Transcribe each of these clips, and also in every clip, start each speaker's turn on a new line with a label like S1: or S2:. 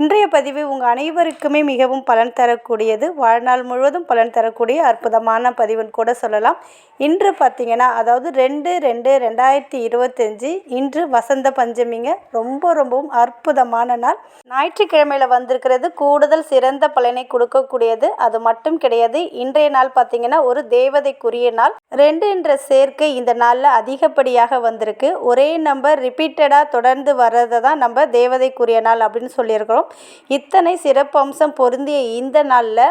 S1: இன்றைய பதிவு உங்கள் அனைவருக்குமே மிகவும் பலன் தரக்கூடியது. வாழ்நாள் முழுவதும் பலன் தரக்கூடிய அற்புதமான பதிவுன்னு கூட சொல்லலாம். இன்று பார்த்தீங்கன்னா அதாவது ரெண்டு ரெண்டு ரெண்டாயிரத்தி இருபத்தஞ்சி இன்று வசந்த பஞ்சமிங்க. ரொம்ப ரொம்பவும் அற்புதமான நாள். ஞாயிற்றுக்கிழமையில் வந்திருக்கிறது கூடுதல் சிறந்த பலனை கொடுக்கக்கூடியது. அது மட்டும் கிடையாது இன்றைய நாள் பார்த்திங்கன்னா ஒரு தேவதைக்குரிய நாள். ரெண்டு என்ற சேர்க்கை இந்த நாளில் அதிகப்படியாக வந்திருக்கு. ஒரே நம்பர் ரிப்பீட்டடாக தொடர்ந்து வர்றதை தான் நம்ம தேவதைக்குரிய நாள் அப்படின்னு சொல்லியிருக்கிறோம். இத்தனை சிறப்பம்சம் பொருந்திய இந்த நாளில்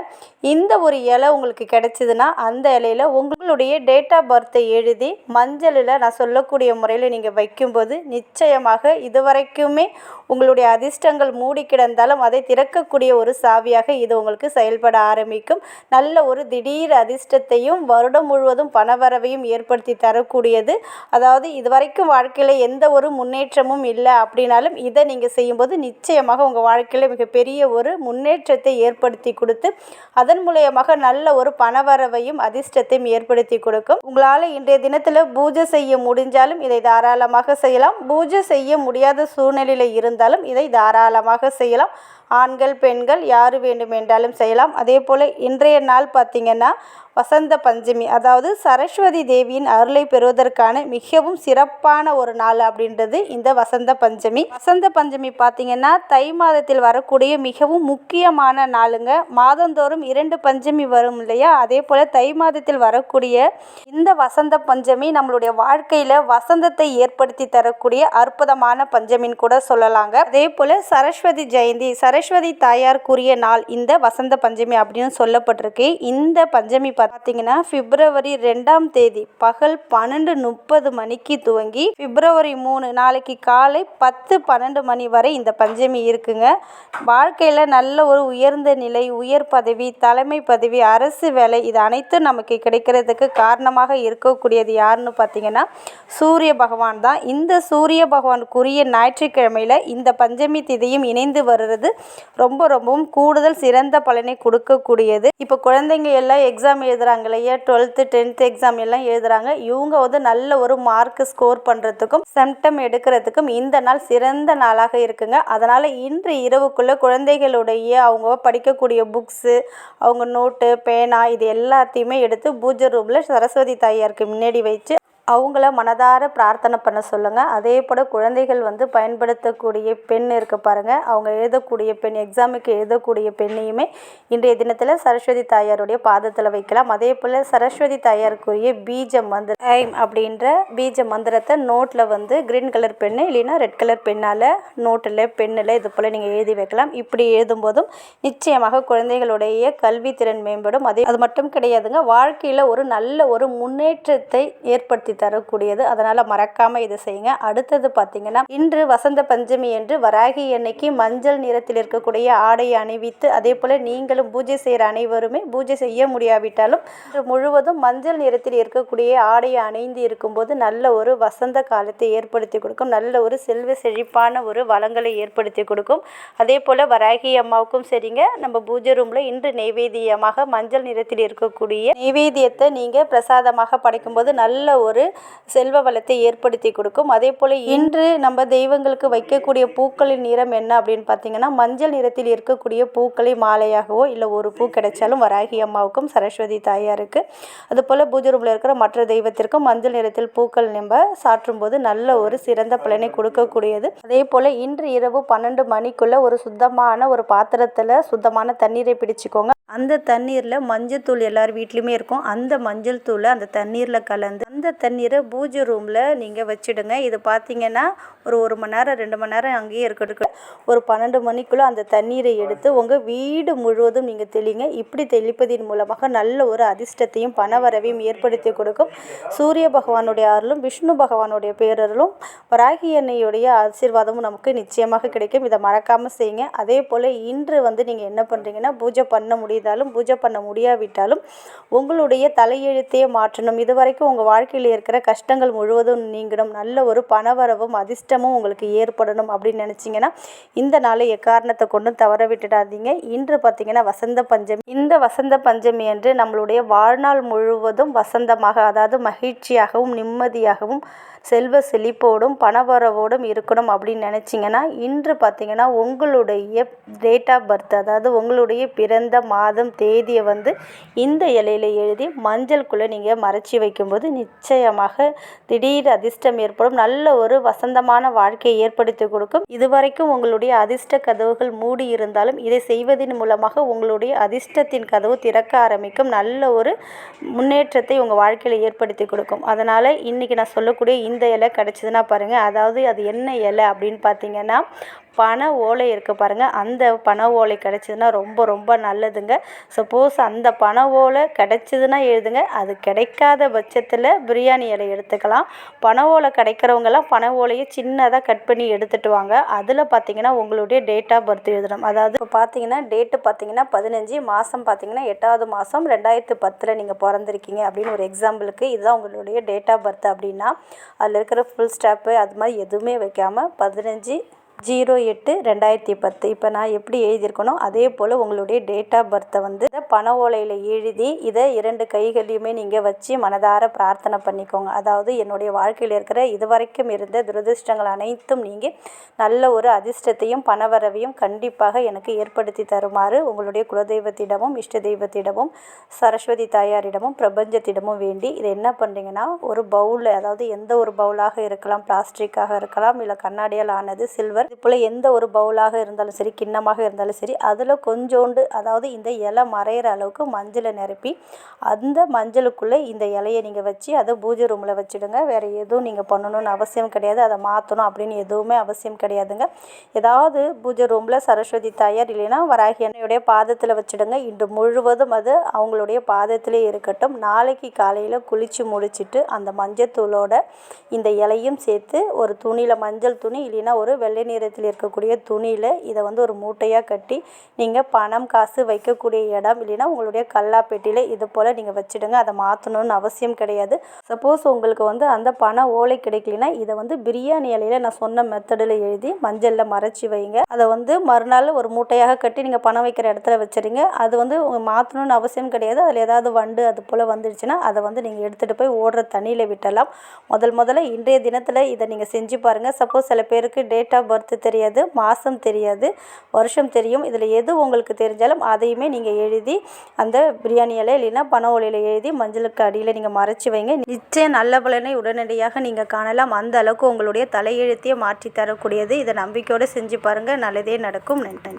S1: இந்த ஒரு இலை உங்களுக்கு கிடைச்சிதுன்னா அந்த இலையில் உங்களுடைய டேட் ஆஃப் பர்த்தை எழுதி மஞ்சளில் நான் சொல்லக்கூடிய முறையில் நீங்கள் வைக்கும்போது நிச்சயமாக இதுவரைக்குமே உங்களுடைய அதிர்ஷ்டங்கள் மூடி கிடந்தாலும் அதை திறக்கக்கூடிய ஒரு சாவியாக இது உங்களுக்கு செயல்பட ஆரம்பிக்கும். நல்ல ஒரு திடீர் அதிர்ஷ்டத்தையும் வருடம் முழுவதும் பணவரவையும் ஏற்படுத்தி தரக்கூடியது. அதாவது இதுவரைக்கும் வாழ்க்கையில் எந்த ஒரு முன்னேற்றமும் இல்லை அப்படின்னாலும் இதை நீங்கள் செய்யும்போது நிச்சயமாக உங்கள் வாழ்க்கையில் மிகப்பெரிய ஒரு முன்னேற்றத்தை ஏற்படுத்தி கொடுத்து அதன் மூலயமாக நல்ல ஒரு பணவரவையும் அதிர்ஷ்டத்தையும் ஏற்படுத்தி கொடுக்கும். உங்களால் இன்றைய தினத்தில் பூஜை செய்ய முடிஞ்சாலும் இதை தாராளமாக செய்யலாம். பூஜை செய்ய முடியாத சூழ்நிலையில் இருந்து இருந்தாலும் இதை தாராளமாக செய்யலாம். ஆண்கள் பெண்கள் யார் வேண்டுமென்றாலும் செய்யலாம். அதே போல் இன்றைய நாள் பார்த்திங்கன்னா வசந்த பஞ்சமி அதாவது சரஸ்வதி தேவியின் அருளை பெறுவதற்கான மிகவும் சிறப்பான ஒரு நாள் அப்படின்றது இந்த வசந்த பஞ்சமி. வசந்த பஞ்சமி பார்த்திங்கன்னா தை மாதத்தில் வரக்கூடிய மிகவும் முக்கியமான நாளுங்க. மாதந்தோறும் இரண்டு பஞ்சமி வரும் இல்லையா? அதே போல் தை மாதத்தில் வரக்கூடிய இந்த வசந்த பஞ்சமி நம்மளுடைய வாழ்க்கையில் வசந்தத்தை ஏற்படுத்தி தரக்கூடிய அற்புதமான பஞ்சமின்னு கூட சொல்லலாங்க. அதே போல் சரஸ்வதி ஜெயந்தி சர சரஸ்வதி தாயாருக்குரிய நாள் இந்த வசந்த பஞ்சமி அப்படின்னு சொல்லப்பட்டிருக்கு. இந்த பஞ்சமி பார்த்தீங்கன்னா பிப்ரவரி ரெண்டாம் தேதி பகல் பன்னெண்டு முப்பது மணிக்கு துவங்கி பிப்ரவரி மூணு நாளைக்கு காலை பத்து பன்னெண்டு மணி வரை இந்த பஞ்சமி இருக்குங்க. வாழ்க்கையில் நல்ல ஒரு உயர்ந்த நிலை உயர் பதவி தலைமை பதவி அரசு வேலை இது அனைத்தும் நமக்கு கிடைக்கிறதுக்கு காரணமாக இருக்கக்கூடியது யாருன்னு பார்த்தீங்கன்னா சூரிய பகவான் தான். இந்த சூரிய பகவானுக்குரிய ஞாயிற்றுக்கிழமையில் இந்த பஞ்சமி திதியும் இணைந்து வருகிறது. ரொம்ப ரொம்பவும் கூடுதல் சிறந்த பலனை கொடுக்கக்கூடியது. இப்போ குழந்தைங்க எல்லாம் எக்ஸாம் எழுதுறாங்க இல்லையா? டுவெல்த்து டென்த்து எக்ஸாம் எல்லாம் எழுதுறாங்க. இவங்க வந்து நல்ல ஒரு மார்க் ஸ்கோர் பண்ணுறதுக்கும் செம்டம் எடுக்கிறதுக்கும் இந்த நாள் சிறந்த நாளாக இருக்குங்க. அதனால் இன்று இரவுக்குள்ளே குழந்தைகளுடைய அவங்க படிக்கக்கூடிய புக்ஸு அவங்க நோட்டு பேனா இது எல்லாத்தையுமே எடுத்து பூஜை ரூமில் சரஸ்வதி தாயாருக்கு முன்னாடி வச்சு அவங்கள மனதார பிரார்த்தனை பண்ண சொல்லுங்கள் அதே போல் குழந்தைகள் வந்து பயன்படுத்தக்கூடிய பெண் இருக்க பாருங்கள் அவங்க எழுதக்கூடிய பெண் எக்ஸாமுக்கு எழுதக்கூடிய பெண்ணையுமே இன்றைய தினத்தில் சரஸ்வதி தாயாருடைய பாதத்தில் வைக்கலாம். அதே போல் சரஸ்வதி தாயாருக்குரிய பீஜ மந்திர ஐம் அப்படின்ற பீஜ மந்திரத்தை நோட்டில் வந்து க்ரீன் கலர் பெண்ணு இல்லைன்னா ரெட் கலர் பெண்ணால் நோட்டில் பெண்ணில் இது போல் நீங்கள் எழுதி வைக்கலாம். இப்படி எழுதும்போதும் நிச்சயமாக குழந்தைகளுடைய கல்வி திறன் மேம்படும். அதே அது மட்டும் கிடையாதுங்க வாழ்க்கையில் ஒரு நல்ல ஒரு முன்னேற்றத்தை ஏற்படுத்தி தரக்கூடியது. அதனால் மறக்காமல் இதை செய்யுங்க. அடுத்தது பார்த்தீங்கன்னா இன்று வசந்த பஞ்சமி என்று வராகி எண்ணெய்க்கு மஞ்சள் நிறத்தில் இருக்கக்கூடிய ஆடையை அணிவித்து அதே போல் நீங்களும் பூஜை செய்கிற அனைவருமே பூஜை செய்ய முடியாவிட்டாலும் முழுவதும் மஞ்சள் நிறத்தில் இருக்கக்கூடிய ஆடையை அணிந்து இருக்கும்போது நல்ல ஒரு வசந்த காலத்தை ஏற்படுத்தி கொடுக்கும். நல்ல ஒரு செல்வ செழிப்பான ஒரு வளங்களை ஏற்படுத்தி கொடுக்கும். அதே போல் வராகி அம்மாவுக்கும் சரிங்க. நம்ம பூஜை ரூமில் இன்று நெய்வேத்தியமாக மஞ்சள் நிறத்தில் இருக்கக்கூடிய நெய்வேத்தியத்தை நீங்கள் பிரசாதமாக படைக்கும்போது நல்ல ஒரு செல்வ வளத்தை ஏற்படுத்தி கொடுக்கும். அதே போல் இன்று நம்ம தெய்வங்களுக்கு வைக்கக்கூடிய பூக்களின் நிறம் என்ன அப்படின்னு பார்த்தீங்கன்னா மஞ்சள் நிறத்தில் இருக்கக்கூடிய பூக்களை மாலையாகவோ இல்லை ஒரு பூ கிடைச்சாலும் வராகி அம்மாவுக்கும் சரஸ்வதி தாயாருக்கு. அதுபோல் பூஜை ரூமில் இருக்கிற மற்ற தெய்வத்திற்கும் மஞ்சள் நிறத்தில் பூக்கள் நம்ம சாற்றும் போது நல்ல ஒரு சிறந்த பலனை கொடுக்கக்கூடியது. அதே போல் இன்று இரவு பன்னெண்டு மணிக்குள்ளே ஒரு சுத்தமான ஒரு பாத்திரத்தில் சுத்தமான தண்ணீரை பிடிச்சிக்கோங்க. அந்த தண்ணீரில் மஞ்சள் தூள் எல்லார் வீட்லேயுமே இருக்கும். அந்த மஞ்சள் தூளை அந்த தண்ணீரில் கலந்து அந்த தண்ணீரை பூஜை ரூமில் நீங்கள் வச்சுடுங்க. இது பார்த்தீங்கன்னா ஒரு ஒரு மணி நேரம் ரெண்டு மணி நேரம் அங்கேயே இருக்கிறதுக்கு ஒரு பன்னெண்டு மணிக்குள்ளே அந்த தண்ணீரை எடுத்து உங்கள் வீடு முழுவதும் நீங்கள் தெளிங்க. இப்படி தெளிப்பதின் மூலமாக நல்ல ஒரு அதிர்ஷ்டத்தையும் பணவரவையும் ஏற்படுத்தி கொடுக்கும். சூரிய பகவானுடைய அருளும் விஷ்ணு பகவானுடைய பேரருளும் வராகி எண்ணெயுடைய ஆசீர்வாதமும் நமக்கு நிச்சயமாக கிடைக்கும். இதை மறக்காமல் செய்யுங்க. அதே போல் இன்று வந்து நீங்கள் என்ன பண்ணுறீங்கன்னா பூஜை பண்ண முடியுதாலும் பூஜை பண்ண முடியாவிட்டாலும் உங்களுடைய தலையெழுத்தையே மாற்றணும். இது வரைக்கும் உங்கள் வாழ்க்கை வாழ்க்கையில் இருக்கிற கஷ்டங்கள் முழுவதும் நீங்கணும் நல்ல ஒரு பணவரவும் அதிர்ஷ்டமும் உங்களுக்கு ஏற்படணும் அப்படின்னு நினச்சிங்கன்னா இந்த நாளை எக்காரணத்தை கொண்டும் தவற விட்டுடாதீங்க. இன்று பார்த்தீங்கன்னா வசந்த பஞ்சமி. இந்த வசந்த பஞ்சமி என்று நம்மளுடைய வாழ்நாள் முழுவதும் வசந்தமாக அதாவது மகிழ்ச்சியாகவும் நிம்மதியாகவும் செல்வ செழிப்போடும் பணவரவோடும் இருக்கணும் அப்படின்னு நினச்சிங்கன்னா இன்று பார்த்தீங்கன்னா உங்களுடைய டேட் ஆஃப் பர்த் அதாவது உங்களுடைய பிறந்த மாதம் தேதியை வந்து இந்த இலையில் எழுதி மஞ்சள்குள்ளே நீங்கள் மறைச்சி வைக்கும்போது நிச்சயமாக திடீர் அதிர்ஷ்டம் ஏற்படும். நல்ல ஒரு வசந்தமான வாழ்க்கையை ஏற்படுத்தி கொடுக்கும். இதுவரைக்கும் உங்களுடைய அதிர்ஷ்ட கதவுகள் மூடி இருந்தாலும் இதை செய்வதன் மூலமாக உங்களுடைய அதிர்ஷ்டத்தின் கதவு திறக்க ஆரம்பிக்கும். நல்ல ஒரு முன்னேற்றத்தை உங்கள் வாழ்க்கையில் ஏற்படுத்தி கொடுக்கும். அதனால் இன்றைக்கி நான் சொல்லக்கூடிய இந்த இலை கிடச்சிதுன்னா பாருங்கள் அதாவது அது என்ன இலை அப்படின்னு பார்த்தீங்கன்னா பனை ஓலை இருக்குது பாருங்கள் அந்த பனை ஓலை கிடச்சிதுன்னா ரொம்ப ரொம்ப நல்லதுங்க. சப்போஸ் அந்த பனை ஓலை கிடச்சிதுன்னா எழுதுங்க. அது கிடைக்காத பட்சத்தில் பிரியாணி இலை எடுத்துக்கலாம். பனை ஓலை கிடைக்கிறவங்கெல்லாம் பனை ஓலையை சின்னதாக கட் பண்ணி எடுத்துகிட்டு வாங்க. அதில் பார்த்தீங்கன்னா உங்களுடைய டேட் ஆஃப் பர்த் எழுதணும். அதாவது இப்போ பார்த்தீங்கன்னா டேட்டு பார்த்தீங்கன்னா பதினஞ்சு மாதம் பார்த்தீங்கன்னா எட்டாவது மாதம் ரெண்டாயிரத்து பத்தில் நீங்கள் பிறந்திருக்கீங்க அப்படின்னு ஒரு எக்ஸாம்பிளுக்கு இதுதான் உங்களுடைய டேட் ஆஃப் பர்த் அப்படின்னா அதில் இருக்கிற ஃபுல் ஸ்டாப்பு அது மாதிரி எதுவுமே வைக்காமல் பதினஞ்சு ஜீரோ எட்டு ரெண்டாயிரத்தி பத்து. இப்போ நான் எப்படி எழுதியிருக்கணும் அதே போல் உங்களுடைய டேட் ஆஃப் பர்த்தை வந்து பண ஓலையில் எழுதி இதை இரண்டு கைகளையுமே நீங்கள் வச்சு மனதார பிரார்த்தனை பண்ணிக்கோங்க. அதாவது என்னுடைய வாழ்க்கையில் இருக்கிற இதுவரைக்கும் இருந்த துரதிர்ஷ்டங்கள் அனைத்தும் நீங்கள் நல்ல ஒரு அதிர்ஷ்டத்தையும் பணவரவையும் கண்டிப்பாக எனக்கு ஏற்படுத்தி தருமாறு உங்களுடைய குலதெய்வத்திடமும் இஷ்ட தெய்வத்திடமும் சரஸ்வதி தாயாரிடமும் பிரபஞ்சத்திடமும் வேண்டி இதை என்ன பண்ணுறீங்கன்னா ஒரு பவுல் அதாவது எந்த ஒரு பவுலாக இருக்கலாம் பிளாஸ்டிக்காக இருக்கலாம் இல்லை கண்ணாடியால் ஆனது சில்வர் இது போல் எந்த ஒரு பவுலாக இருந்தாலும் சரி கிண்ணமாக இருந்தாலும் சரி அதில் கொஞ்சோண்டு அதாவது இந்த இலை மறையிற அளவுக்கு மஞ்சளை நிரப்பி அந்த மஞ்சளுக்குள்ளே இந்த இலையை நீங்கள் வச்சு அதை பூஜை ரூமில் வச்சுடுங்க. வேறு எதுவும் நீங்கள் பண்ணணும்னு அவசியம் கிடையாது. அதை மாற்றணும் அப்படின்னு எதுவுமே அவசியம் கிடையாதுங்க. ஏதாவது பூஜை ரூமில் சரஸ்வதி தாயார் இல்லைன்னா வராகி அன்னையுடைய பாதத்தில் வச்சுடுங்க. இன்று முழுவதும் அது அவங்களுடைய பாதத்திலே இருக்கட்டும். நாளைக்கு காலையில் குளித்து முடிச்சுட்டு அந்த மஞ்சத்தூளோட இந்த இலையும் சேர்த்து ஒரு துணியில் மஞ்சள் துணி இல்லைன்னா ஒரு வெள்ளை நிறத்தில் இருக்கக்கூடிய துணியில் இதை வந்து ஒரு மூட்டையாக கட்டி நீங்கள் பணம் காசு வைக்கக்கூடிய இடம் இல்லைன்னா உங்களுடைய கல்லாப்பெட்டியில் இது போல் நீங்கள் வச்சுடுங்க. அதை மாற்றணும்னு அவசியம் கிடையாது. சப்போஸ் உங்களுக்கு வந்து அந்த பண ஓலை கிடைக்கலனா இதை வந்து பிரியாணி இலையில் நான் சொன்ன மெத்தடில் எழுதி மஞ்சளில் மறைச்சி வைங்க. அதை வந்து மறுநாள் ஒரு மூட்டையாக கட்டி நீங்கள் பணம் வைக்கிற இடத்துல வச்சுருங்க. அது வந்து மாற்றணும்னு அவசியம் கிடையாது. அதில் ஏதாவது வண்டு அது போல் வந்துடுச்சுன்னா அதை வந்து நீங்கள் எடுத்துகிட்டு போய் ஓடுற தண்ணியில் விட்டலாம். முதல் முதல்ல இன்றைய தினத்தில் இதை நீங்கள் செஞ்சு பாருங்கள் சப்போஸ் சில பேருக்கு டேட் ஆஃப் பர்த் மந்த்து தெரியாது மாதம் தெரியாது வருஷம் தெரியும். இதில் எது உங்களுக்கு தெரிஞ்சாலும் அதையுமே நீங்கள் எழுதி அந்த பிரியாணி இலை இல்லைன்னா பனை ஒலையில் எழுதி மஞ்சளுக்கு அடியில் நீங்கள் மறைச்சி வைங்க. நிச்சயம் நல்ல பலனை உடனடியாக நீங்கள் காணலாம். அந்த அளவுக்கு உங்களுடைய தலையெழுத்தையே மாற்றி தரக்கூடியது இதை நம்பிக்கையோடு செஞ்சு பாருங்கள் நல்லதே நடக்கும். நன்றி.